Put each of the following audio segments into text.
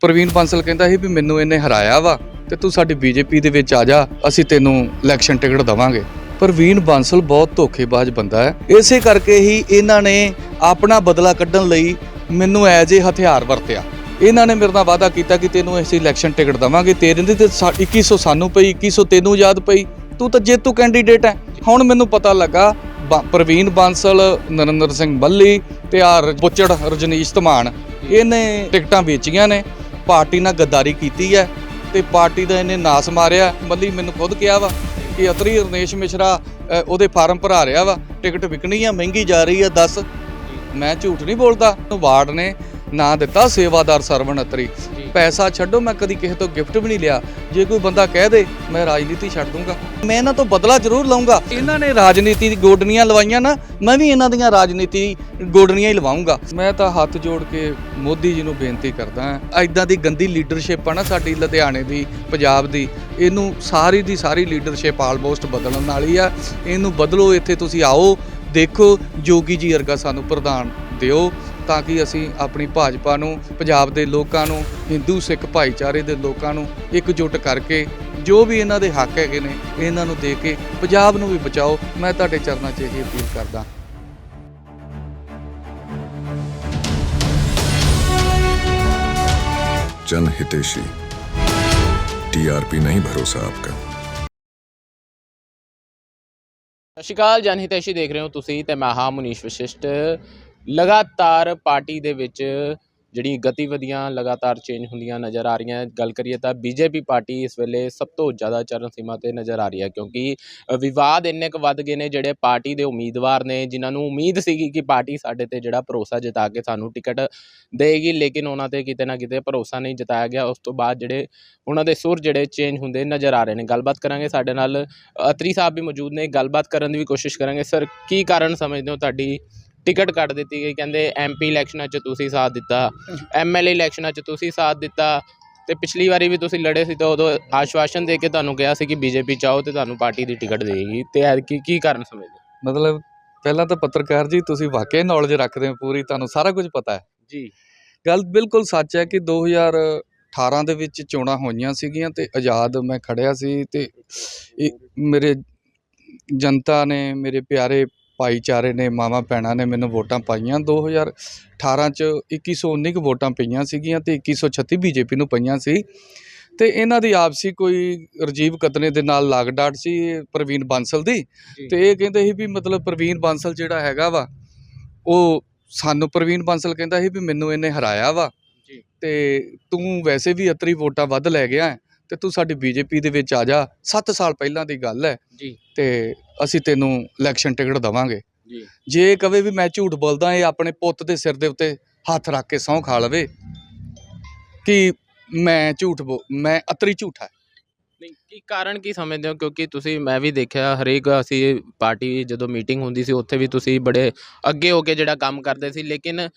ਪ੍ਰਵੀਨ ਬਾਂਸਲ ਕਹਿੰਦਾ ਸੀ ਵੀ ਮੈਨੂੰ ਇਹਨੇ ਹਰਾਇਆ ਵਾ ਤੇ ਤੂੰ ਸਾਡੀ ਬੀਜੇਪੀ ਦੇ ਵਿੱਚ ਆ ਜਾ, ਅਸੀਂ ਤੈਨੂੰ ਇਲੈਕਸ਼ਨ ਟਿਕਟ ਦਵਾਂਗੇ। ਪ੍ਰਵੀਨ ਬਾਂਸਲ ਬਹੁਤ ਧੋਖੇਬਾਜ਼ ਬੰਦਾ ਹੈ। ਇਸੇ ਕਰਕੇ ਹੀ ਇਹਨਾਂ ਨੇ ਆਪਣਾ ਬਦਲਾ ਕੱਢਣ ਲਈ ਮੈਨੂੰ ਐਜ ਏ ਹਥਿਆਰ ਵਰਤਿਆ। ਇਹਨਾਂ ਨੇ ਮੇਰੇ ਨਾਲ ਵਾਅਦਾ ਕੀਤਾ ਕਿ ਤੈਨੂੰ ਅਸੀਂ ਇਲੈਕਸ਼ਨ ਟਿਕਟ ਦਵਾਂਗੇ। ਤੇਰੇ ਦੀ ਤੇ ਸਾ- 2100 ਸਾਨੂੰ ਪਈ 2100 ਤੈਨੂੰ ਯਾਦ ਪਈ। ਤੂੰ ਤਾਂ ਜੇਤੂ ਕੈਂਡੀਡੇਟ ਹੈ। ਹੁਣ ਮੈਨੂੰ ਪਤਾ ਲੱਗਾ, ਬਾ- ਪ੍ਰਵੀਨ ਬਾਂਸਲ, ਨਰਿੰਦਰ ਸਿੰਘ ਬੱਲੀ ਤੇ ਆ ਬੁੱਚੜ ਰਜਨੀਸ਼ ਧਮਾਨ, ਇਹਨੇ ਟਿਕਟਾਂ ਵੇਚੀਆਂ ਨੇ। ਪਾਰਟੀ ਨਾਲ ਗੱਦਾਰੀ ਕੀਤੀ ਹੈ ਤੇ ਪਾਰਟੀ ਦਾ ਇਹਨੇ ਨਾਸ ਮਾਰਿਆ। ਮੱਲੀ ਮੈਨੂੰ ਖੁਦ ਕਿਹਾ ਵਾ ਕਿ ਅਤਰੀ ਰਣੇਸ਼ ਮਿਸ਼ਰਾ ਉਹਦੇ ਫਾਰਮ ਭਰਾ ਰਿਹਾ ਵਾ। ਟਿਕਟ ਵਿਕਣੀ ਆ, ਮਹਿੰਗੀ ਜਾ ਰਹੀ ਆ 10 ਮੈਂ ਝੂਠ ਨਹੀਂ ਬੋਲਦਾ। ਵਾਰਡ ਨੇ ਨਾਂ ਦਿੱਤਾ ਸੇਵਾਦਾਰ ਸਰਵਣ ਅਤਰੀ। ਪੈਸਾ ਛੱਡੋ, ਮੈਂ ਕਦੀ ਕਿਸੇ ਤੋਂ ਗਿਫਟ ਵੀ ਨਹੀਂ ਲਿਆ। ਜੇ ਕੋਈ ਬੰਦਾ ਕਹਿ ਦੇ, ਮੈਂ ਰਾਜਨੀਤੀ ਛੱਡ ਦੂੰਗਾ। ਮੈਂ ਇਹਨਾਂ ਤੋਂ ਬਦਲਾ ਜ਼ਰੂਰ ਲਵਾਂਗਾ ਇਹਨਾਂ ਨੇ ਰਾਜਨੀਤੀ ਦੀ ਗੋਡਨੀਆਂ ਲਵਾਈਆਂ ਨਾ, ਮੈਂ ਵੀ ਇਹਨਾਂ ਦੀਆਂ ਰਾਜਨੀਤੀ ਗੋਡਨੀਆਂ ਹੀ ਲਵਾਉਂਗਾ ਮੈਂ ਤਾਂ ਹੱਥ ਜੋੜ ਕੇ ਮੋਦੀ ਜੀ ਨੂੰ ਬੇਨਤੀ ਕਰਦਾ ਹਾਂ ਐਦਾਂ ਦੀ ਗੰਦੀ ਲੀਡਰਸ਼ਿਪ ਆ ਨਾ ਸਾਡੀ, ਲੁਧਿਆਣੇ ਦੀ, ਪੰਜਾਬ ਦੀ, ਇਹਨੂੰ ਸਾਰੀ ਦੀ ਸਾਰੀ ਲੀਡਰਸ਼ਿਪ ਆਲਮੋਸਟ ਬਦਲਣ ਵਾਲੀ ਆ। ਇਹਨੂੰ ਬਦਲੋ, ਇੱਥੇ ਤੁਸੀਂ ਆਓ, ਦੇਖੋ, ਜੋਗੀ ਜੀ ਵਰਗਾ ਸਾਨੂੰ ਪ੍ਰਧਾਨ ਦਿਓ। ਤਾਂ ਕਿ ਅਸੀਂ ਆਪਣੀ ਭਾਜਪਾ ਨੂੰ ਪੰਜਾਬ ਦੇ ਲੋਕਾਂ ਨੂੰ ਹਿੰਦੂ ਸਿੱਖ ਭਾਈਚਾਰੇ ਦੇ ਲੋਕਾਂ ਨੂੰ ਇਕਜੁੱਟ ਕਰਕੇ ਜੋ ਵੀ ਇਹਨਾਂ ਦੇ ਹੱਕ ਹੈਗੇ ਨੇ ਇਹਨਾਂ ਨੂੰ ਦੇ ਕੇ ਪੰਜਾਬ ਨੂੰ ਵੀ ਬਚਾਓ ਮੈਂ ਤੁਹਾਡੇ ਚਰਨਾਂ 'ਚ ਇਹ ਅਪੀਲ ਕਰਦਾ जन हितेशी टीआरपी नहीं भरोसा आपका ਸਤਿ ਸ਼੍ਰੀ ਅਕਾਲ ਜਨਹਿਤੈਸ਼ੀ ਦੇਖ ਰਹੇ ਹੋ ਤੁਸੀਂ ਤੇ ਮੈਂ ਹਾਂ ਮੁਨੀਸ਼ ਵਸ਼ਿਸ਼ਟ ਲਗਾਤਾਰ ਪਾਰਟੀ ਦੇ ਵਿੱਚ ਜਿਹੜੀ ਗਤੀਵਿਧੀਆਂ ਲਗਾਤਾਰ ਚੇਂਜ ਹੁੰਦੀਆਂ ਨਜ਼ਰ ਆ ਰਹੀਆਂ। ਗੱਲ ਕਰੀਏ ਤਾਂ ਬੀਜੇਪੀ ਪਾਰਟੀ ਇਸ ਵੇਲੇ ਸਭ ਤੋਂ ਜ਼ਿਆਦਾ ਚਰਨ ਸੀਮਾ ਤੇ ਨਜ਼ਰ ਆ ਰਹੀ ਹੈ ਕਿਉਂਕਿ ਵਿਵਾਦ ਇੰਨੇ ਕੁ ਵੱਧ ਗਏ ਨੇ ਜਿਹੜੇ ਪਾਰਟੀ ਦੇ ਉਮੀਦਵਾਰ ਨੇ, ਜਿਨ੍ਹਾਂ ਨੂੰ ਉਮੀਦ ਸੀਗੀ ਕਿ ਪਾਰਟੀ ਸਾਡੇ ਤੇ ਜਿਹੜਾ ਭਰੋਸਾ ਜਤਾ ਕੇ ਸਾਨੂੰ ਟਿਕਟ ਦੇਗੀ, ਲੇਕਿਨ ਉਹਨਾਂ ਤੇ ਕਿਤੇ ਨਾ ਕਿਤੇ ਭਰੋਸਾ ਨਹੀਂ ਜਤਾਇਆ ਗਿਆ। ਉਸ ਤੋਂ ਬਾਅਦ ਜਿਹੜੇ ਉਹਨਾਂ ਦੇ ਸੁਰ ਜਿਹੜੇ ਚੇਂਜ ਹੁੰਦੇ ਨਜ਼ਰ ਆ ਰਹੇ ਨੇ। ਗੱਲਬਾਤ ਕਰਾਂਗੇ ਸਾਡੇ ਨਾਲ ਅਤਰੀ ਸਾਹਿਬ ਵੀ ਮੌਜੂਦ ਨੇ। ਗੱਲਬਾਤ ਕਰਨ ਦੀ ਵੀ ਕੋਸ਼ਿਸ਼ ਕਰਾਂਗੇ। ਸਰ, ਕੀ ਕਾਰਨ ਸਮਝਦੇ ਹੋ ਤੁਹਾਡੀ ਟਿਕਟ ਕੱਟ ਦਿੱਤੀ ਗਈ ਕਹਿੰਦੇ ਐਮਪੀ ਇਲੈਕਸ਼ਨਾਂ 'ਚ ਤੁਸੀਂ ਸਾਥ ਦਿੱਤਾ ਐਮਐਲਏ ਇਲੈਕਸ਼ਨਾਂ 'ਚ ਤੁਸੀਂ ਸਾਥ ਦਿੱਤਾ ਤੇ ਪਿਛਲੀ ਵਾਰੀ ਵੀ ਤੁਸੀਂ ਲੜੇ ਸੀ ਤਾਂ ਉਦੋਂ ਆਸ਼ਵਾਸਨ ਦੇ ਕੇ ਤੁਹਾਨੂੰ ਕਿਹਾ ਸੀ ਕਿ ਬੀਜੇਪੀ ਚਾਹੋ ਤੇ ਤੁਹਾਨੂੰ ਪਾਰਟੀ ਦੀ ਟਿਕਟ ਦੇਗੀ ਤੇ ਐਤਕੀ ਕੀ ਕਾਰਨ ਸਮਝਦੇ? ਮਤਲਬ ਪਹਿਲਾਂ ਤਾਂ ਪੱਤਰਕਾਰ ਜੀ ਤੁਸੀਂ ਵਾਕਈ ਨੌਲੇਜ ਰੱਖਦੇ ਹੋ ਪੂਰੀ ਤੁਹਾਨੂੰ ਸਾਰਾ ਕੁਝ ਪਤਾ ਹੈ ਜੀ ਗੱਲ ਬਿਲਕੁਲ ਸੱਚ ਹੈ ਕਿ 2018 ਦੇ ਵਿੱਚ ਚੋਣਾਂ ਹੋਈਆਂ ਸੀਗੀਆਂ ਤੇ ਆਜ਼ਾਦ ਮੈਂ ਖੜਿਆ ਸੀ ਤੇ ਇਹ ਮੇਰੇ ਜਨਤਾ ਨੇ ਮੇਰੇ ਪਿਆਰੇ ਭਾਈਚਾਰੇ ਨੇ ਮਾਵਾਂ ਭੈਣਾਂ ਨੇ ਮੈਨੂੰ ਵੋਟਾਂ ਪਾਈਆਂ। 2018 ਚ 2119 ਕੁ ਵੋਟਾਂ ਪਈਆਂ ਸੀਗੀਆਂ ਤੇ 2136 ਬੀਜੇਪੀ ਨੂੰ ਪਈਆਂ ਸੀ। ਤੇ ਇਹਨਾਂ ਦੀ ਆਪਸੀ ਕੋਈ ਰਜੀਵ ਕਤਨੇ ਦੇ ਨਾਲ ਲਾਗਡਾਟ ਸੀ ਇਹ ਪ੍ਰਵੀਨ ਬਾਂਸਲ ਦੀ। ਤੇ ਇਹ ਕਹਿੰਦੇ ਸੀ ਵੀ ਮਤਲਬ ਪ੍ਰਵੀਨ ਬਾਂਸਲ ਜਿਹੜਾ ਹੈਗਾ ਵਾ ਉਹ ਸਾਨੂੰ ਪ੍ਰਵੀਨ ਬਾਂਸਲ ਕਹਿੰਦਾ ਸੀ ਵੀ ਮੈਨੂੰ ਇਹਨੇ ਹਰਾਇਆ ਵਾ। ਤੇ ਤੂੰ ਵੈਸੇ ਵੀ ਅਤਰੀ ਵੋਟਾਂ ਵੱਧ ਲੈ ਗਿਆ ਤੇ ਤੂੰ ਸਾਡੀ ਬੀਜੇਪੀ ਦੇ ਵਿੱਚ ਆ ਜਾ। 7 ਸਾਲ ਪਹਿਲਾਂ ਦੀ ਗੱਲ ਹੈ। ਜੀ। ਤੇ ਅਸੀਂ ਤੈਨੂੰ ਇਲੈਕਸ਼ਨ ਟਿਕਟ ਦਵਾਂਗੇ। ਜੀ। ਜੇ ਕਵੇ ਵੀ ਮੈਂ ਝੂਠ ਬੋਲਦਾ ਇਹ ਆਪਣੇ ਪੁੱਤ ਦੇ ਸਿਰ ਦੇ ਉੱਤੇ ਹੱਥ ਰੱਖ ਕੇ ਸਹੁੰ ਖਾ ਲਵੇ ਕਿ ਮੈਂ ਝੂਠ ਬੋ ਮੈਂ ਅਤਰੀ ਝੂਠਾ। ਨਹੀਂ ਕੀ ਕਾਰਨ ਕੀ ਸਮਝਦੇ ਹੋ? ਕਿਉਂਕਿ ਤੁਸੀਂ ਮੈਂ ਵੀ ਦੇਖਿਆ ਹਰੇਕ ਅਸੀਂ ਪਾਰਟੀ ਜਦੋਂ ਮੀਟਿੰਗ ਹੁੰਦੀ ਸੀ ਉੱਥੇ ਵੀ ਤੁਸੀਂ ਬੜੇ ਅੱਗੇ ਹੋ ਕੇ ਜਿਹੜਾ ਕੰਮ ਕਰਦੇ ਸੀ। ਲੇਕਿਨ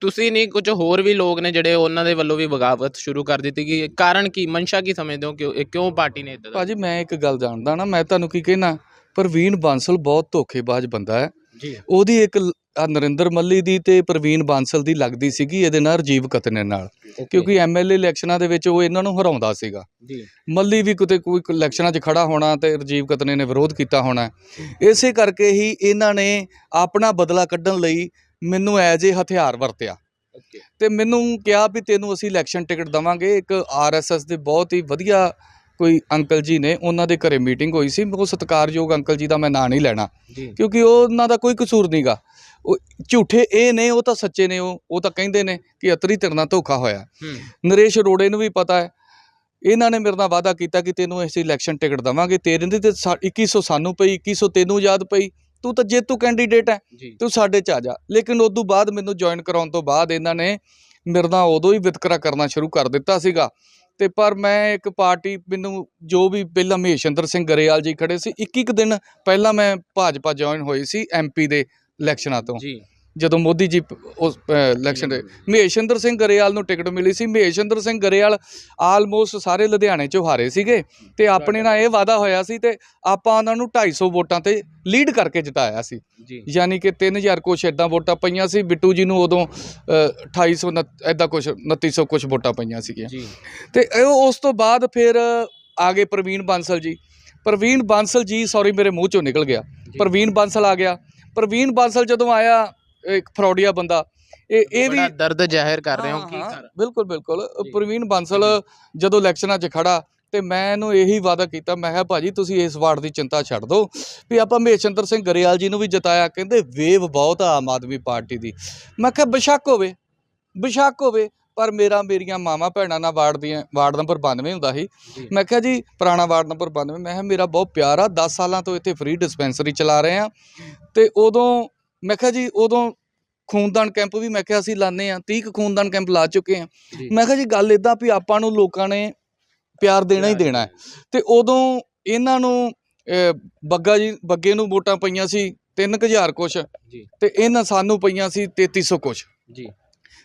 ਤੁਸੀਂ ਨਹੀਂ ਕੁਝ ਹੋਰ ਵੀ ਲੋਕ ਨੇ ਜਿਹੜੇ ਉਹਨਾਂ ਦੇ ਵੱਲੋਂ ਵੀ ਬਗਾਵਤ ਸ਼ੁਰੂ ਕਰ ਦਿੱਤੀ ਕਿ ਕਾਰਨ ਕੀ ਮਨਸ਼ਾ ਕੀ ਸਮਝਦੇ ਹੋ ਕਿ ਇਹ ਕਿਉਂ ਪਾਰਟੀ ਨੇ ਇਦਾਂ ਭਾਜੀ ਮੈਂ ਇੱਕ ਗੱਲ ਜਾਣਦਾ ਨਾ ਮੈਂ ਤੁਹਾਨੂੰ ਕੀ ਕਹਿਣਾ ਪ੍ਰਵੀਨ ਬਾਂਸਲ ਬਹੁਤ ਧੋਖੇਬਾਜ਼ ਬੰਦਾ ਹੈ। ਜੀ। ਉਹਦੀ ਇੱਕ ਆਹ ਨਰਿੰਦਰ ਮੱਲੀ ਦੀ ਤੇ ਪ੍ਰਵੀਨ ਬਾਂਸਲ ਦੀ ਲੱਗਦੀ ਸੀਗੀ ਇਹਦੇ ਨਾਲ ਰਜੀਵ ਕਤਨੇ ਨਾਲ। ਕਿਉਂਕਿ ਐਮਐਲਏ ਇਲੈਕਸ਼ਨਾਂ ਦੇ ਵਿੱਚ ਉਹ ਇਹਨਾਂ ਨੂੰ ਹਰਾਉਂਦਾ ਸੀਗਾ। ਜੀ। ਮੱਲੀ ਵੀ ਕਿਤੇ ਕੋਈ ਇਲੈਕਸ਼ਨਾਂ 'ਚ ਖੜਾ ਹੋਣਾ ਤੇ ਰਜੀਵ ਕਤਨੇ ਨੇ ਵਿਰੋਧ ਕੀਤਾ ਹੋਣਾ। ਇਸੇ ਕਰਕੇ ਹੀ ਇਹਨਾਂ ਨੇ ਆਪਣਾ ਬਦਲਾ ਕੱਢਣ ਲਈ ਮੈਨੂੰ ਐਜ ਏ ਹਥਿਆਰ ਵਰਤਿਆ। ਤੇ ਮੈਨੂੰ ਕਿਹਾ ਵੀ ਤੈਨੂੰ ਅਸੀਂ ਇਲੈਕਸ਼ਨ ਟਿਕਟ ਦਵਾਂਗੇ। ਇੱਕ ਆਰਐਸਐਸ ਦੇ ਬਹੁਤ ਹੀ ਵਧੀਆ ਕੋਈ ਅੰਕਲ ਜੀ ਨੇ ਉਹਨਾਂ ਦੇ ਘਰੇ ਮੀਟਿੰਗ ਹੋਈ ਸੀ। ਉਹ ਸਤਿਕਾਰਯੋਗ ਅੰਕਲ ਜੀ ਦਾ ਮੈਂ ਨਾਂ ਨਹੀਂ ਲੈਣਾ। ਕਿਉਂਕਿ ਉਹ ਉਹਨਾਂ ਦਾ ਕੋਈ ਕਸੂਰ ਨਹੀਂਗਾ ਉਹ ਝੂਠੇ ਇਹ ਨੇ ਉਹ ਤਾਂ ਸੱਚੇ ਨੇ ਉਹ। ਉਹ ਤਾਂ ਕਹਿੰਦੇ ਨੇ ਕਿ ਅਤਰੀ ਤੇਰੇ ਨਾਲ ਧੋਖਾ ਹੋਇਆ। ਨਰੇਸ਼ ਅਰੋੜੇ ਨੂੰ ਵੀ ਪਤਾ ਹੈ। ਇਹਨਾਂ ਨੇ ਮੇਰੇ ਨਾਲ ਵਾਅਦਾ ਕੀਤਾ ਕਿ ਤੈਨੂੰ ਅਸੀਂ ਇਲੈਕਸ਼ਨ ਟਿਕਟ ਦਵਾਂਗੇ। ਤੇਰੇ ਦੀ ਤੇ ਸਾ- 2100 ਸਾਨੂੰ ਪਈ 2100 ਤੈਨੂੰ ਯਾਦ ਪਈ। ਤੂੰ ਤਾਂ ਜੇਤੂ ਕੈਂਡੀਡੇਟ ਹੈ ਤੂੰ ਸਾਡੇ ਚ ਆ ਜਾ। ਲੇਕਿਨ ਉਸ ਤੋਂ ਬਾਅਦ ਮੈਨੂੰ ਜੁਆਇਨ ਕਰਾਉਣ ਤੋਂ ਬਾਅਦ ਇਹਨਾਂ ਨੇ ਮੇਰੇ ਨਾਲ ਉਦੋਂ ਹੀ ਵਿਤਕਰਾ ਕਰਨਾ ਸ਼ੁਰੂ ਕਰ ਦਿੱਤਾ ਸੀਗਾ। ਤੇ ਪਰ ਮੈਂ ਇੱਕ ਪਾਰਟੀ ਮੈਨੂੰ ਜੋ ਵੀ ਪਹਿਲਾਂ ਮਹੇਸ਼ੰਦਰ ਸਿੰਘ ਗਰੇਵਾਲ ਜੀ ਖੜੇ ਸੀ ਇੱਕ ਇੱਕ ਦਿਨ ਪਹਿਲਾਂ ਮੈਂ ਭਾਜਪਾ ਜੁਆਇਨ ਹੋਈ ਸੀ ਐਮਪੀ ਦੇ ਇਲੈਕਸ਼ਨਾਂ ਤੋਂ। ਜੀ। ਜਦੋਂ ਮੋਦੀ ਜੀ ਉਸ ਇਲੈਕਸ਼ਨ ਦੇ ਮਹੇਸ਼ਿੰਦਰ ਸਿੰਘ ਗਰੇਵਾਲ ਨੂੰ ਟਿਕਟ ਮਿਲੀ ਸੀ। ਮਹੇਸ਼ਿੰਦਰ ਸਿੰਘ ਗਰੇਵਾਲ ਆਲਮੋਸਟ ਸਾਰੇ ਲੁਧਿਆਣੇ ਚੋਂ ਹਾਰੇ ਸੀਗੇ ਤੇ ਆਪਣੇ ਨਾਲ ਇਹ ਵਾਅਦਾ ਹੋਇਆ ਸੀ ਤੇ ਆਪਾਂ ਉਹਨਾਂ ਨੂੰ 250 ਵੋਟਾਂ ਤੇ ਲੀਡ ਕਰਕੇ ਜਿਤਾਇਆ ਸੀ। ਯਾਨੀ ਕਿ 3000 ਕੁਛ ਇਦਾਂ ਵੋਟਾਂ ਪਈਆਂ ਸੀ। ਬਿੱਟੂ ਜੀ ਨੂੰ ਉਦੋਂ ਅ, 2800 ਇਦਾਂ ਕੁਛ 2900 ਕੁਛ ਵੋਟਾਂ ਪਈਆਂ ਸੀਗੀਆਂ। ਜੀ। ਤੇ ਉਸ ਤੋਂ ਬਾਅਦ ਫਿਰ ਆ ਗਏ ਪ੍ਰਵੀਨ ਬਾਂਸਲ ਜੀ। ਪ੍ਰਵੀਨ ਬਾਂਸਲ ਜੀ ਸੌਰੀ ਮੇਰੇ ਮੂੰਹ ਚੋਂ ਨਿਕਲ ਗਿਆ। ਪ੍ਰਵੀਨ ਬਾਂਸਲ ਆ ਗਿਆ। ਪ੍ਰਵੀਨ ਬਾਂਸਲ ਜਦੋਂ ਆਇਆ ਇੱਕ ਫਰੋਡੀਆ ਬੰਦਾ। ਇਹ ਇਹ ਵੀ ਦਰਦ ਜ਼ਾਹਿਰ ਕਰ ਰਹੇ ਹੋ ਕੀ ਕਰ ਬਿਲਕੁਲ ਬਿਲਕੁਲ। ਪ੍ਰਵੀਨ ਬਾਂਸਲ ਜਦੋਂ ਇਲੈਕਸ਼ਨਾਂ 'ਚ ਖੜਾ ਤੇ ਮੈਂ ਇਹਨੂੰ ਇਹੀ ਵਾਅਦਾ ਕੀਤਾ ਮੈਂ ਕਿਹਾ ਭਾਜੀ ਤੁਸੀਂ ਇਸ ਵਾਰਡ ਦੀ ਚਿੰਤਾ ਛੱਡ ਦਿਓ ਵੀ ਆਪਾਂ ਮਹੇਸ਼ਿੰਦਰ ਸਿੰਘ ਗਰੇਵਾਲ ਜੀ ਨੂੰ ਵੀ ਜਿਤਾਇਆ ਕਹਿੰਦੇ ਵੇਵ ਬਹੁਤ ਆ ਆਮ ਆਦਮੀ ਪਾਰਟੀ ਦੀ। ਮੈਂ ਕਿਹਾ ਬੇਸ਼ੱਕ ਹੋਵੇ ਬੇਸ਼ੱਕ ਹੋਵੇ ਪਰ ਮੇਰਾ ਮੇਰੀਆਂ ਮਾਵਾਂ ਭੈਣਾਂ ਨਾਲ ਵਾਰਡ ਦੀਆਂ ਵਾਰਡ ਨੰਬਰ 92 ਹੁੰਦਾ ਸੀ। ਮੈਂ ਕਿਹਾ ਜੀ ਪੁਰਾਣਾ ਵਾਰਡ ਨੰਬਰ 92 ਮੈਂ ਕਿਹਾ ਮੇਰਾ ਬਹੁਤ ਪਿਆਰ ਆ 10 ਸਾਲਾਂ ਤੋਂ ਇੱਥੇ ਫ੍ਰੀ ਡਿਸਪੈਂਸਰੀ ਚਲਾ ਰਹੇ ਆ ਤੇ ਉਦੋਂ ਮੈਂ ਕਿਹਾ ਜੀ ਉਦੋਂ ਖੂਨਦਾਨ ਕੈਂਪ ਵੀ ਮੈਂ ਕਿਹਾ ਅਸੀਂ ਲਾਣੇ ਆ 30 ਕੁ ਖੂਨਦਾਨ ਕੈਂਪ ਲਾ ਚੁੱਕੇ ਆ। ਮੈਂ ਕਿਹਾ ਜੀ ਗੱਲ ਇਦਾਂ ਵੀ ਆਪਾਂ ਨੂੰ ਲੋਕਾਂ ਨੇ ਪਿਆਰ ਦੇਣਾ ਹੀ ਦੇਣਾ ਹੈ। ਤੇ ਉਦੋਂ ਇਹਨਾਂ ਨੂੰ ਬੱਗਾ ਜੀ ਬੱਗੇ ਨੂੰ ਵੋਟਾਂ ਪਈਆਂ ਸੀ 3000 ਕੁਛ ਤੇ ਇਹਨਾਂ ਸਾਨੂੰ ਪਈਆਂ ਸੀ 3300 ਕੁਛ। ਜੀ।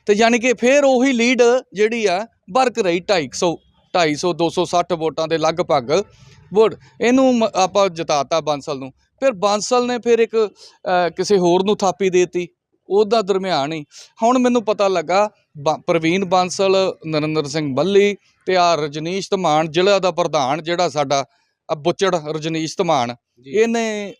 ਤੇ ਯਾਨੀ ਕਿ ਫਿਰ ਉਹੀ ਲੀਡ ਜਿਹੜੀ ਆ ਬਰਕ ਰਹੀ 250 250 260 ਵੋਟਾਂ ਦੇ ਲਗਭਗ ਵੋਟ। ਇਹਨੂੰ ਆਪਾਂ ਜਿਤਾਤਾ ਬਾਂਸਲ ਨੂੰ। ਫਿਰ ਬਾਂਸਲ ਨੇ ਫਿਰ ਇੱਕ ਕਿਸੇ ਹੋਰ ਨੂੰ ਥਾਪੀ ਦੇਤੀ ਉਹਦਾ ਦਰਮਿਆਨ ਹੀ। ਹੁਣ ਮੈਨੂੰ ਪਤਾ ਲੱਗਾ ਪ੍ਰਵੀਨ ਬਾਂਸਲ ਨਰਿੰਦਰ ਸਿੰਘ ਬੱਲੀ ਤੇ ਆ ਰਜਨੀਸ਼ ਧਮਾਨ ਜ਼ਿਲ੍ਹਾ ਦਾ ਪ੍ਰਧਾਨ ਜਿਹੜਾ ਸਾਡਾ ਬੁੱਚੜ ਰਜਨੀਸ਼ ਧਮਾਨ। ਇਹਨੇ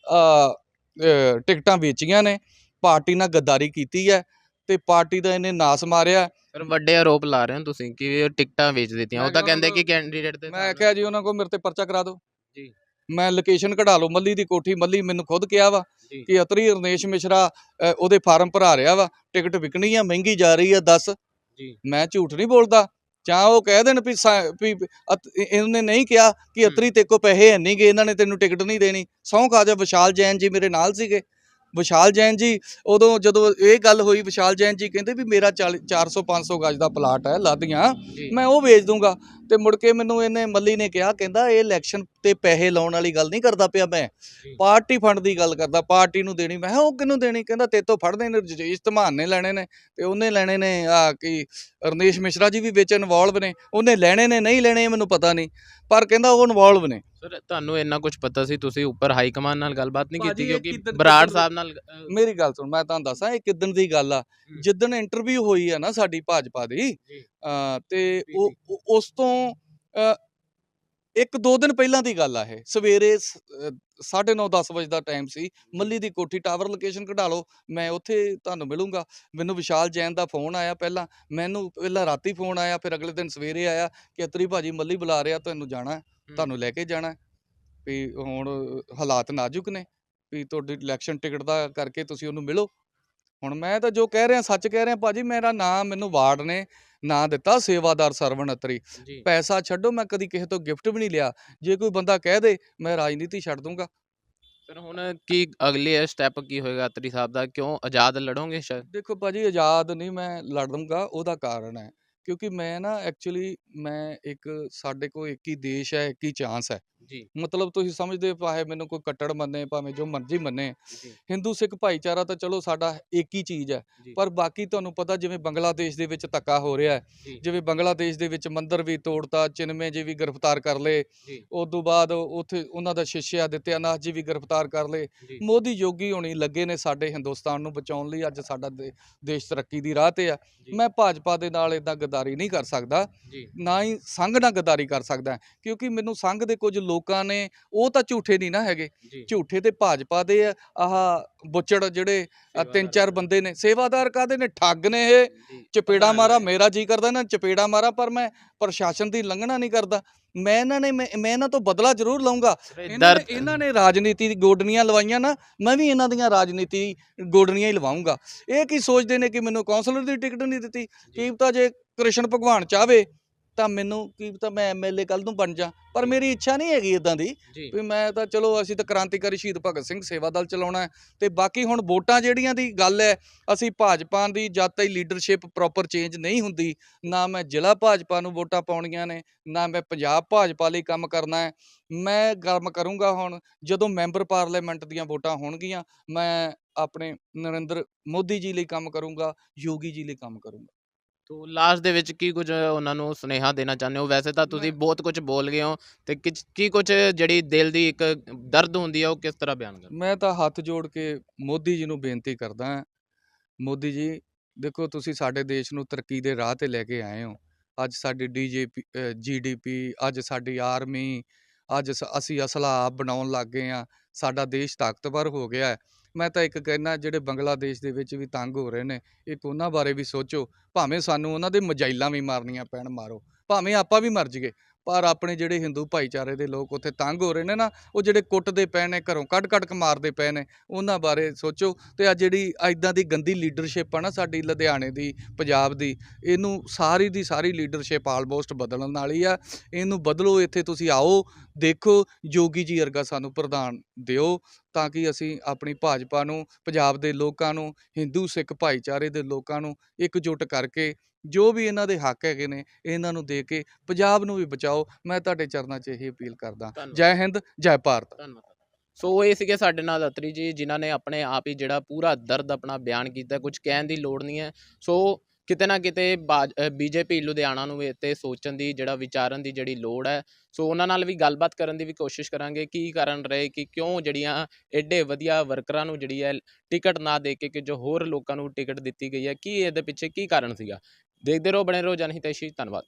ਟਿਕਟਾਂ ਵੇਚੀਆਂ ਨੇ ਪਾਰਟੀ ਨਾਲ ਗੱਦਾਰੀ ਕੀਤੀ ਹੈ ਤੇ ਪਾਰਟੀ ਦਾ ਇਹਨੇ ਨਾਸ ਮਾਰਿਆ। ਪਰ ਵੱਡੇ ਆਰੋਪ ਲਾ ਰਹੇ ਹੋ ਤੁਸੀਂ ਕਿ ਇਹ ਟਿਕਟਾਂ ਵੇਚ ਦਿੱਤੀਆਂ। ਉਹ ਤਾਂ ਕਿਹਾ ਕਹਿੰਦੇ ਕਿ ਕੈਂਡੀਡੇਟ ਦੇ ਮੈਂ ਕਿਹਾ ਜੀ ਉਹਨਾਂ ਕੋਲ ਮੇਰੇ ਤੇ ਪਰਚਾ ਕਰਾ ਦਿਓ। ਜੀ। ਮੈਂ ਲੋਕੇਸ਼ਨ ਕਢਾ ਲਓ ਮੱਲੀ ਦੀ ਕੋਠੀ ਮੱਲੀ ਮੈਨੂੰ ਖੁਦ ਕਿਹਾ ਵਾ। ਕਿ ਅਤਰੀ ਰਨੇਸ਼ ਮਿਸ਼ਰਾ ਉਹਦੇ ਫਾਰਮ ਭਰਾ ਰਿਹਾ ਵਾ ਟਿਕਟ ਵਿਕਣੀ ਆ ਮਹਿੰਗੀ ਜਾ ਰਹੀ ਆ ਦੱਸ। ਜੀ। ਮੈਂ ਝੂਠ ਨਹੀਂ ਬੋਲਦਾ ਜਾਂ ਉਹ ਕਹਿ ਦੇਣ ਵੀ ਸਾ- ਇਹਨੇ ਨਹੀਂ ਕਿਹਾ ਕਿ। ਅਤਰੀ ਤੇ ਕੋ ਪੈਸੇ ਨਹੀਂ ਗੇ ਇਹਨਾਂ ਨੇ ਤੈਨੂੰ ਟਿਕਟ ਨਹੀਂ ਦੇਣੀ। ਸਹੁੰ ਖਾ ਜਾ ਵਿਸ਼ਾਲ ਜੈਨ ਜੀ ਮੇਰੇ ਨਾਲ ਸੀਗੇ। ਵਿਸ਼ਾਲ ਜੈਨ ਜੀ ਉਦੋਂ ਜਦੋਂ ਇਹ ਗੱਲ ਹੋਈ ਵਿਸ਼ਾਲ ਜੈਨ ਜੀ ਕਹਿੰਦੇ ਵੀ ਮੇਰਾ 40 400 500 ਗਜ ਦਾ ਪਲਾਟ ਹੈ ਲਾਦੀਆਂ ਮੈਂ ਉਹ ਵੇਚ ਦੂੰਗਾ। ਤੇ ਮੁੜ ਕੇ ਮੈਨੂੰ ਇਹਨੇ ਮੱਲੀ ਨੇ ਕਿਹਾ ਕਹਿੰਦਾ ਇਹ ਇਲੈਕਸ਼ਨ ਤੇ ਪੈਸੇ ਲਾਉਣ ਵਾਲੀ ਗੱਲ ਨਹੀਂ ਕਰਦਾ ਪਿਆ ਮੈਂ। ਪਾਰਟੀ ਫੰਡ ਦੀ ਗੱਲ ਕਰਦਾ ਪਾਰਟੀ ਨੂੰ ਦੇਣੀ ਮੈਂ ਕਿਹਾ ਉਹ ਕਿਹਨੂੰ ਦੇਣੀ? ਕਹਿੰਦਾ ਤੇਤੋਂ ਫੜਦੇ ਨੇ ਰਜੀਸ਼ ਧਮਾਨ ਨੇ ਲੈਣੇ ਨੇ ਤੇ ਉਹਨੇ ਲੈਣੇ ਨੇ ਆ ਕੀ ਰਨੇਸ਼ ਮਿਸ਼ਰਾ ਜੀ ਵੀ ਵਿੱਚ ਇਨਵੋਲਵ ਨੇ ਉਹਨੇ ਲੈਣੇ ਨੇ ਨਹੀਂ ਲੈਣੇ ਮੈਨੂੰ ਪਤਾ ਨਹੀਂ। ਪਰ ਕਹਿੰਦਾ ਉਹ ਇਨਵੋਲਵ ਨੇ। ਸਰ ਤੁਹਾਨੂੰ ਇੰਨਾ ਕੁਝ ਪਤਾ ਸੀ ਤੁਸੀਂ ਉੱਪਰ ਹਾਈ ਕਮਾਂਡ ਨਾਲ ਗੱਲਬਾਤ ਨਹੀਂ ਕੀਤੀ ਕਿਉਂਕਿ ਬਰਾੜ ਸਾਹਿਬ ਨਾਲ ਮੇਰੀ ਗੱਲ ਸੁਣ ਮੈਂ ਤੁਹਾਨੂੰ ਦੱਸਾਂ ਇਹ ਕਿਦਣ ਦੀ ਗੱਲ ਆ। ਜਿੱਦਣ ਇੰਟਰਵਿਊ ਹੋਈ ਆ ਨਾ ਸਾਡੀ ਭਾਜਪਾ ਦੀ ਤੇ ਉਹ ਉਸ ਤੋਂ ਇੱਕ ਦੋ ਦਿਨ ਪਹਿਲਾਂ ਦੀ ਗੱਲ ਆ ਇਹ। ਸਵੇਰੇ 9:30 10 ਵਜੇ ਦਾ ਟਾਈਮ ਸੀ। ਮੱਲੀ ਦੀ ਕੋਠੀ ਟਾਵਰ ਲੋਕੇਸ਼ਨ ਕਢਾ ਲਓ। ਮੈਂ ਉੱਥੇ ਤੁਹਾਨੂੰ ਮਿਲੂੰਗਾ। ਮੈਨੂੰ ਵਿਸ਼ਾਲ ਜੈਨ ਦਾ ਫੋਨ ਆਇਆ ਪਹਿਲਾਂ। ਮੈਨੂੰ ਪਹਿਲਾਂ ਰਾਤੀ ਫੋਨ ਆਇਆ ਫਿਰ ਅਗਲੇ ਦਿਨ ਸਵੇਰੇ ਆਇਆ ਕਿ ਅਤਰੀ ਭਾਜੀ ਮੱਲੀ ਬੁਲਾ ਰਿਹਾ ਤੁਹਾਨੂੰ ਜਾਣਾ ਤੁਹਾਨੂੰ ਲੈ ਕੇ ਜਾਣਾ। ਵੀ ਹੁਣ ਹਾਲਾਤ ਨਾਜ਼ੁਕ ਨੇ। ਵੀ ਤੁਹਾਡੀ ਇਲੈਕਸ਼ਨ ਟਿਕਟ ਦਾ ਕਰਕੇ ਤੁਸੀਂ ਉਹਨੂੰ ਮਿਲੋ। ਹੁਣ ਮੈਂ ਤਾਂ ਜੋ ਕਹਿ ਰਿਹਾ ਸੱਚ ਕਹਿ ਰਿਹਾ ਭਾਜੀ ਮੇਰਾ ਨਾਮ ਮੈਨੂੰ ਵਾਰਡ ਨੇ ਨਾਂ ਦਿੱਤਾ ਸੇਵਾਦਾਰ ਸਰਵਣ ਅਤਰੀ ਪੈਸਾ ਛੱਡੋ ਮੈਂ ਕਦੀ ਕਿਸੇ ਤੋਂ ਗਿਫਟ ਵੀ ਨਹੀਂ ਲਿਆ। ਜੇ ਕੋਈ ਬੰਦਾ ਕਹਿ ਦੇ ਮੈਂ ਰਾਜਨੀਤੀ ਛੱਡ ਦੂੰਗਾ। ਸਰ ਹੁਣ ਕੀ ਅਗਲੇ ਸਟੈਪ ਕੀ ਹੋਏਗਾ ਅਤਰੀ ਸਾਹਿਬ ਦਾ? ਕਿਉਂ ਆਜ਼ਾਦ ਲੜੋਗੇ ਸ਼ਾਇਦ? ਦੇਖੋ ਭਾਜੀ ਆਜ਼ਾਦ ਨਹੀਂ ਮੈਂ ਲੜ ਦੂੰਗਾ ਉਹਦਾ ਕਾਰਨ ਹੈ। ਕਿਉਂਕਿ ਮੈਂ ਨਾ ਐਕਚੁਅਲੀ ਮੈਂ ਇੱਕ ਸਾਡੇ ਕੋਲ ਇੱਕ ਹੀ ਦੇਸ਼ ਹੈ ਇੱਕ ਹੀ ਚਾਂਸ ਹੈ। ਜੀ। ਮਤਲਬ ਤੁਸੀਂ ਸਮਝਦੇ ਭਾਵੇਂ ਮੈਨੂੰ ਕੋਈ ਕੱਟੜ ਮੰਨੇ ਭਾਵੇਂ ਜੋ ਮਰਜ਼ੀ ਮੰਨੇ। ਹਿੰਦੂ ਸਿੱਖ ਭਾਈਚਾਰਾ ਤਾਂ ਚਲੋ ਸਾਡਾ ਇੱਕ ਹੀ ਚੀਜ਼ ਹੈ। ਪਰ ਬਾਕੀ ਤੁਹਾਨੂੰ ਪਤਾ ਜਿਵੇਂ ਬੰਗਲਾਦੇਸ਼ ਦੇ ਵਿੱਚ ਧੱਕਾ ਹੋ ਰਿਹਾ ਹੈ। ਜਿਵੇਂ ਬੰਗਲਾਦੇਸ਼ ਦੇ ਵਿੱਚ ਮੰਦਿਰ ਵੀ ਤੋੜਤਾ ਚਿਨਮੇ ਜੀ ਵੀ ਗ੍ਰਿਫਤਾਰ ਕਰ ਲਏ। ਉਸ ਤੋਂ ਬਾਅਦ ਉੱਥੇ ਉਹਨਾਂ ਦਾ ਸ਼ਿਸ਼ਿਆ ਦਿੱਤਿਆਨਾਥ ਜੀ ਵੀ ਗ੍ਰਿਫਤਾਰ ਕਰ ਲਏ। ਮੋਦੀ ਯੋਗੀ ਹੋਣੀ ਲੱਗੇ ਨੇ ਸਾਡੇ ਹਿੰਦੁਸਤਾਨ ਨੂੰ ਬਚਾਉਣ ਲਈ। ਅੱਜ ਸਾਡਾ ਦੇਸ਼ ਤਰੱਕੀ ਦੀ ਰਾਹ ਤੇ ਆ। ਮੈਂ ਭਾਜਪਾ ਦੇ ਨਾਲ ਇਦਾਂ ਗਦਾਰੀ ਨਹੀਂ ਕਰ ਸਕਦਾ ਨਾ ਹੀ ਸੰਘ ਨਾਲ ਗਦਾਰੀ ਕਰ ਸਕਦਾ ਕਿਉਂਕਿ ਮੈਨੂੰ ਸੰਘ ਦੇ ਕੁਝ ਲੋਕਾਂ ਨੇ ਉਹ ਤਾਂ ਝੂਠੇ ਨਹੀਂ ਨਾ ਹੈਗੇ ਝੂਠੇ ਤੇ ਭਾਜਪਾ ਦੇ ਆਹ ਬੁੱਚੜ ਜਿਹੜੇ ਤਿੰਨ। ਚਾਰ ਬੰਦੇ ਨੇ ਸੇਵਾਦਾਰ ਕਾਦੇ ਨੇ? ਠੱਗ ਨੇ ਇਹ ਚਪੇੜਾ ਮਾਰਾ। ਮੇਰਾ ਜੀ ਕਰਦਾ ਨਾ ਚਪੇੜਾ ਮਾਰਾ ਪਰ ਮੈਂ ਪ੍ਰਸ਼ਾਸਨ ਦੀ ਲੰਘਣਾ ਨਹੀਂ ਕਰਦਾ। ਮੈਂ ਇਹਨਾਂ ਨੇ ਮੈਂ ਮੈਂ ਇਹਨਾਂ ਤੋਂ ਬਦਲਾ ਜ਼ਰੂਰ ਲਵਾਂਗਾ ਇਹਨਾਂ ਨੇ ਦਰਦ ਇਹਨਾਂ ਨੇ ਰਾਜਨੀਤੀ ਦੀ ਗੋਡਨੀਆਂ ਲਵਾਈਆਂ ਨਾ ਮੈਂ ਵੀ ਇਹਨਾਂ ਦੀਆਂ ਰਾਜਨੀਤੀ ਗੋਡਨੀਆਂ ਹੀ ਲਵਾਉਂਗਾ ਇਹ ਕੀ ਸੋਚਦੇ ਨੇ ਕਿ ਮੈਨੂੰ ਕਾਉਂਸਲਰ ਦੀ ਟਿਕਟ ਨਹੀਂ ਦਿੱਤੀ? ਕੀ ਪਤਾ ਜੇ ਕ੍ਰਿਸ਼ਨ ਭਗਵਾਨ ਚਾਵੇ ਤਾਂ ਮੈਨੂੰ ਕੀ ਪਤਾ ਮੈਂ ਐਮਐਲਏ ਕੱਲ ਨੂੰ ਬਣ ਜਾ ਪਰ ਮੇਰੀ ਇੱਛਾ ਨਹੀਂ ਹੈਗੀ ਇਦਾਂ ਦੀ ਵੀ ਮੈਂ ਤਾਂ ਚਲੋ ਅਸੀਂ ਤਾਂ ਕ੍ਰਾਂਤੀਕਾਰੀ ਸ਼ਹੀਦ ਭਗਤ ਸਿੰਘ ਸੇਵਾ ਦਲ ਚਲਾਉਣਾ ਤੇ ਬਾਕੀ ਹੁਣ ਵੋਟਾਂ ਜਿਹੜੀਆਂ ਦੀ ਗੱਲ ਹੈ ਅਸੀਂ ਭਾਜਪਾ ਦੀ ਜਦ ਤਾਈਂ ਲੀਡਰਸ਼ਿਪ ਪ੍ਰੋਪਰ ਚੇਂਜ ਨਹੀਂ ਹੁੰਦੀ ਨਾ ਮੈਂ ਜ਼ਿਲ੍ਹਾ ਭਾਜਪਾ ਨੂੰ ਵੋਟਾਂ ਪਾਉਣੀਆਂ ਨੇ ਨਾ ਮੈਂ ਪੰਜਾਬ ਭਾਜਪਾ ਲਈ ਕੰਮ ਕਰਨਾ ਹੈ ਮੈਂ ਕੰਮ ਕਰੂੰਗਾ ਹੁਣ ਜਦੋਂ ਮੈਂਬਰ ਪਾਰਲੀਮੈਂਟ ਦੀਆਂ ਵੋਟਾਂ ਹੋਣਗੀਆਂ ਮੈਂ ਆਪਣੇ ਨਰਿੰਦਰ ਮੋਦੀ ਜੀ ਲਈ ਕੰਮ ਕਰੂੰਗਾ ਯੋਗੀ ਜੀ ਲਈ ਕੰਮ ਕਰੂੰਗਾ। ਤੋ ਲਾਸਟ ਦੇ ਵਿੱਚ ਕੀ ਕੁਝ ਉਹਨਾਂ ਨੂੰ ਸੁਨੇਹਾ ਦੇਣਾ ਚਾਹੁੰਦੇ ਹੋ? ਵੈਸੇ ਤਾਂ ਤੁਸੀਂ ਬਹੁਤ ਕੁਝ ਬੋਲ ਗਏ ਹੋ ਤੇ ਕਿਛ- ਕੀ ਕੁਝ ਜਿਹੜੀ ਦਿਲ ਦੀ ਇੱਕ ਦਰਦ ਹੁੰਦੀ ਹੈ ਉਹ ਕਿਸ ਤਰ੍ਹਾਂ ਬਿਆਨ ਕਰਦੇ ਮੈਂ ਤਾਂ ਹੱਥ ਜੋੜ ਕੇ ਮੋਦੀ ਜੀ ਨੂੰ ਬੇਨਤੀ ਕਰਦਾ ਹਾਂ। ਮੋਦੀ ਜੀ ਦੇਖੋ ਤੁਸੀਂ ਸਾਡੇ ਦੇਸ਼ ਨੂੰ ਤਰੱਕੀ ਦੇ ਰਾਹ ਤੇ ਲੈ ਕੇ ਆਏ ਹੋ। ਅੱਜ ਸਾਡੀ ਡੀਜੀਪੀ ਜੀਡੀਪੀ ਅੱਜ ਸਾਡੀ ਆਰਮੀ ਅੱਜ ਸ- ਅਸੀਂ ਅਸਲਾ ਆਪ ਬਣਾਉਣ ਲੱਗ ਗਏ ਆ ਸਾਡਾ ਦੇਸ਼ ਤਾਕਤਵਰ ਹੋ ਗਿਆ ਹੈ। ਮੈਂ ਤਾਂ ਇੱਕ ਕਹਿਣਾ ਜਿਹੜੇ ਬੰਗਲਾਦੇਸ਼ ਦੇ ਵਿੱਚ ਵੀ ਤੰਗ ਹੋ ਰਹੇ ਨੇ, ਇੱਕ ਉਹਨਾਂ ਬਾਰੇ ਵੀ ਸੋਚੋ, ਭਾਵੇਂ ਸਾਨੂੰ ਉਹਨਾਂ ਦੇ ਮਜਾਈਲਾਂ ਵੀ ਮਾਰਨੀਆਂ ਪੈਣ, ਮਾਰੋ, ਭਾਵੇਂ ਆਪਾਂ ਵੀ ਮਰ ਜਾਈਏ। ਪਰ ਆਪਣੇ ਜਿਹੜੇ ਹਿੰਦੂ ਭਾਈਚਾਰੇ ਦੇ ਲੋਕ ਉੱਥੇ ਤੰਗ ਹੋ ਰਹੇ ਨੇ ਨਾ, ਉਹ ਜਿਹੜੇ ਕੁੱਟਦੇ ਪਏ ਨੇ, ਘਰੋਂ ਕੱਢ ਕੱਢ ਕੇ ਮਾਰਦੇ ਪਏ ਨੇ, ਉਹਨਾਂ ਬਾਰੇ ਸੋਚੋ। ਤੇ ਆ ਜਿਹੜੀ ਐਦਾਂ ਦੀ ਗੰਦੀ ਲੀਡਰਸ਼ਿਪ ਆ ਨਾ ਸਾਡੀ ਲੁਧਿਆਣੇ ਦੀ, ਪੰਜਾਬ ਦੀ, ਇਹਨੂੰ ਸਾਰੀ ਦੀ ਸਾਰੀ ਲੀਡਰਸ਼ਿਪ ਆਲਮੋਸਟ ਬਦਲਣ ਵਾਲੀ ਆ। ਇਹਨੂੰ ਬਦਲੋ, ਇੱਥੇ ਤੁਸੀਂ ਆਓ, ਦੇਖੋ, ਜੋਗੀ ਜੀ ਵਰਗਾ ਸਾਨੂੰ ਪ੍ਰਧਾਨ ਦਿਓ, ਤਾਂ ਕਿ ਅਸੀਂ ਆਪਣੀ ਭਾਜਪਾ ਨੂੰ, ਪੰਜਾਬ ਦੇ ਲੋਕਾਂ ਨੂੰ, ਹਿੰਦੂ ਸਿੱਖ ਭਾਈਚਾਰੇ ਦੇ ਲੋਕਾਂ ਨੂੰ, ਇਕਜੁੱਟ ਕਰਕੇ ਜੋ ਵੀ ਇਹਨਾਂ ਦੇ ਹੱਕ ਹੈਗੇ ਨੇ ਇਹਨਾਂ ਨੂੰ ਦੇ ਕੇ ਪੰਜਾਬ ਨੂੰ ਵੀ ਬਚਾਓ ਮੈਂ ਤੁਹਾਡੇ ਚਰਨਾਂ 'ਚ ਇਹੀ ਅਪੀਲ ਕਰਦਾ। ਜੈ ਹਿੰਦ ਜੈ ਭਾਰਤ। ਧੰਨਵਾਦ। ਸੋ ਇਹ ਸੀਗੇ ਸਾਡੇ ਨਾਲ ਅਤਰੀ ਜੀ ਜਿਨ੍ਹਾਂ ਨੇ ਆਪਣੇ ਆਪ ਹੀ ਜਿਹੜਾ ਪੂਰਾ ਦਰਦ ਆਪਣਾ ਬਿਆਨ ਕੀਤਾ ਕੁਝ ਕਹਿਣ ਦੀ ਲੋੜ ਨਹੀਂ ਹੈ। ਸੋ ਕਿਤੇ ਨਾ ਕਿਤੇ ਬੀਜੇਪੀ ਲੁਧਿਆਣਾ ਨੂੰ ਤੇ ਸੋਚਣ ਦੀ ਜਿਹੜਾ ਵਿਚਾਰਨ ਦੀ ਜਿਹੜੀ ਲੋੜ ਹੈ। ਸੋ ਉਹਨਾਂ ਨਾਲ ਵੀ ਗੱਲਬਾਤ ਕਰਨ ਦੀ ਵੀ ਕੋਸ਼ਿਸ਼ ਕਰਾਂਗੇ ਕੀ ਕਾਰਨ ਰਹੇ ਕਿ ਕਿਉਂ ਜਿਹੜੀਆਂ ਐਡੇ ਵਧੀਆ ਵਰਕਰਾਂ ਨੂੰ ਜਿਹੜੀ ਹੈ ਟਿਕਟ ਨਾ ਦੇ ਕੇ ਕਿ ਜੋ ਹੋਰ ਲੋਕਾਂ ਨੂੰ ਟਿਕਟ ਦਿੱਤੀ ਗਈ ਹੈ ਕੀ ਇਹਦੇ ਪਿੱਛੇ ਕੀ ਕਾਰਨ ਸੀਗਾ? ਦੇਖਦੇ ਰਹੋ ਬਣੇ ਰਹੋ ਜਨਹਿਤੈਸ਼ੀ ਧੰਨਵਾਦ।